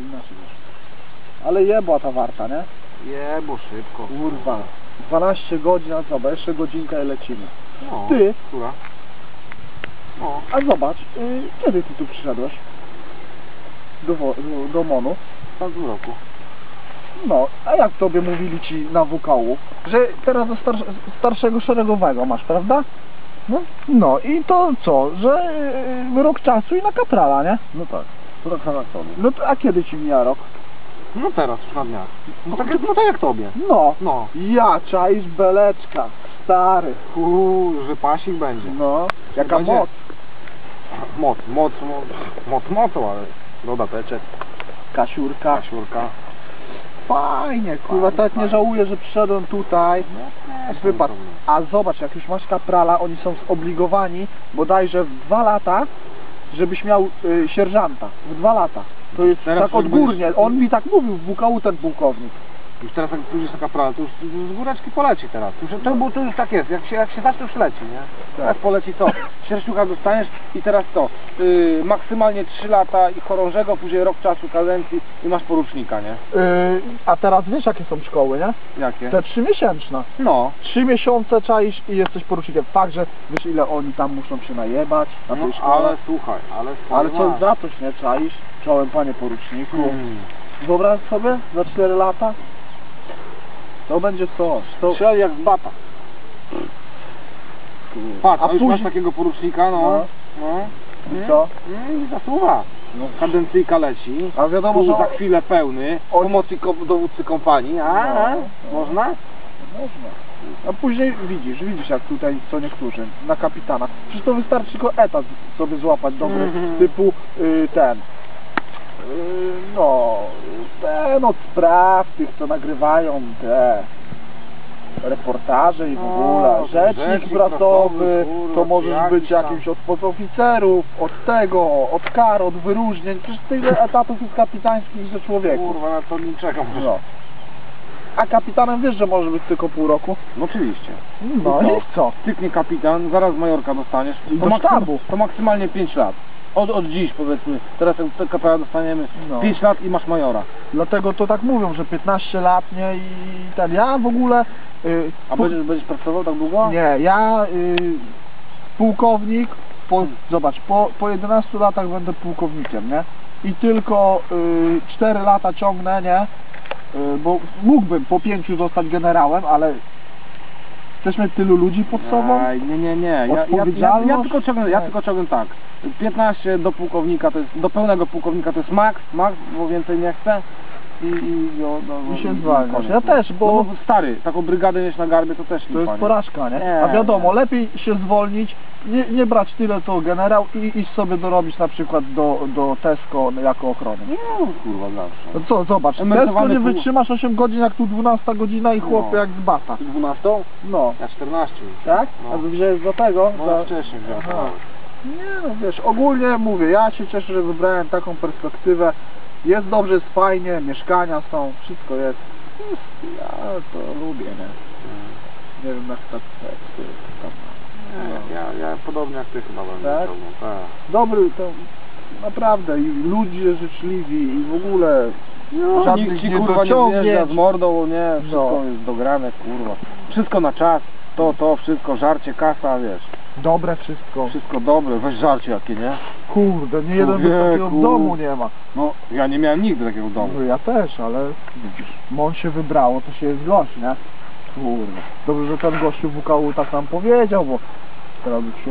inaczej, wiesz. Ale jebła ta warta, nie? Je, bo szybko. Kurwa. 12 godzin, a zobacz, jeszcze godzinka i lecimy. No, Ty? Która? No, A zobacz, y, kiedy ty tu przyszedłeś? Do, wo- do, do Monu? w tamtym roku. No, a jak tobie mówili ci na WKU? Że teraz do starszego szeregowego masz, prawda? No, no i to co, że y, rok czasu i na kaprala, nie? No tak. Sama sobie. No to, a kiedy ci mija rok? No teraz, już na dniach. No tak, jak- no tak jak tobie. No, No. ja, czaisz beleczka, stary. Uuu, że pasik będzie. No, jaka Będzie. moc. Moc, moc, moc, moc mocą, ale dodateczek, Kasiurka. kasiurka. Fajnie, kurwa, tak nie żałuję, że przyszedłem tutaj. Wypadł. A zobacz, jak już masz kaprala, oni są zobligowani bodajże w dwa lata, żebyś miał y, sierżanta. W dwa lata. To jest Teraz tak odgórnie. On mi tak mówił w WKU ten pułkownik. Już teraz jak pójdziesz na kaprala, to już z góreczki poleci teraz. Już, to, bo to już tak jest, jak się, jak się zacznie, już leci, nie? Teraz poleci co? Sierściucha dostaniesz i teraz co? Yy, maksymalnie 3 lata i chorążego, później rok czasu kadencji i masz porucznika, nie? Y, a teraz wiesz jakie są szkoły, nie? Jakie? Te trzymiesięczne. No. Trzy miesiące czaisz i jesteś porucznikiem. Fakt, że wiesz ile oni tam muszą się najebać na tej no szkole. ale słuchaj, ale Ale co za coś nie czaisz? Czołem panie poruczniku. Hmm. Wyobraź sobie za 4 lata? To będzie coś. To... Strzel jak z bata. Patrz, A a już masz później- takiego porucznika, no. No. No. I co? No i zasuwa. No. Kadencyjka leci. A wiadomo, że... za chwilę pełny. On- Pomocy ko- dowódcy kompanii. A, a, No. można? Można. A później widzisz, widzisz jak tutaj co niektórzy, na kapitana. Przecież to wystarczy tylko etat sobie złapać dobry, Mhm. typu y, ten, no, ten od spraw tych, co nagrywają te reportaże i w ogóle. Rzecznik, prasowy, to możesz być jakimś od podoficerów, od tego, od kar, od wyróżnień. Przecież tyle etatów jest kapitańskich, że człowieku. Kurwa, na to nie czekam. No. A kapitanem wiesz, że może być tylko pół roku? No oczywiście. No i co? Styknie kapitan, zaraz majorka dostaniesz. Do sztabu. to maksymalnie 5 lat. Od, od dziś powiedzmy. Teraz jak kapela dostaniemy No. 5 lat i masz majora. Dlatego to tak mówią, że 15 lat, nie? I ten, ja w ogóle... Y, A pu- będziesz, będziesz pracował tak długo? Nie, ja y, pułkownik, po, zobacz, po, po 11 latach będę pułkownikiem, nie? I tylko y, 4 lata ciągnę, nie? Y, bo mógłbym po 5 zostać generałem, ale chcesz mieć tylu ludzi pod sobą? Nie, nie, nie. Ja, ja, ja, ja, tylko ciągnę, ja tylko ciągnę tak. 15 do pułkownika to jest, do pełnego pułkownika to jest max, max, bo więcej nie chcę. I, i, no, no, I się no, zwalniasz. koniec, Ja no. też, bo- No, stary, taką brygadę mieć na garbie to też To lipa, jest nie? porażka, nie? Nie, A wiadomo, nie. lepiej się zwolnić, nie, nie brać tyle co generał i iść sobie dorobić na przykład do, do Tesco jako ochrony. Nie, no, kurwa zawsze. No co, zobacz, Tesco nie wytrzymasz 8 godzin jak tu 12 godzina i chłopie No. jak z bata. 12? No. Ja 14 już. Tak? No. A wziąłeś do tego? No za... wcześniej wziąłem. Nie no wiesz, ogólnie mówię, ja się cieszę, że wybrałem taką perspektywę. Jest dobrze, jest fajnie, mieszkania są, wszystko jest. Jest- Ja to lubię, nie? Nie wiem jak tak tam. Nie, ja, ja podobnie jak ty chyba będę Tak? ciągnął. Tak. Dobry to naprawdę i ludzie życzliwi i w ogóle No, żadnych nikt ci kurwa nie wjeżdża z mordą, nie, wszystko No. jest dograne, kurwa. Wszystko na czas, to, to, wszystko, żarcie, kasa, wiesz. Dobre wszystko. Wszystko dobre, weź żarcie jakie, nie? Kurde, nie jeden by takiego Człowieku. domu nie ma. No, ja nie miałem nigdy takiego domu. No ja też, ale widzisz, mąż się wybrało, to się jest gość, nie? Kurde. Dobrze, że ten gościu WKU tak nam powiedział, bo teraz by się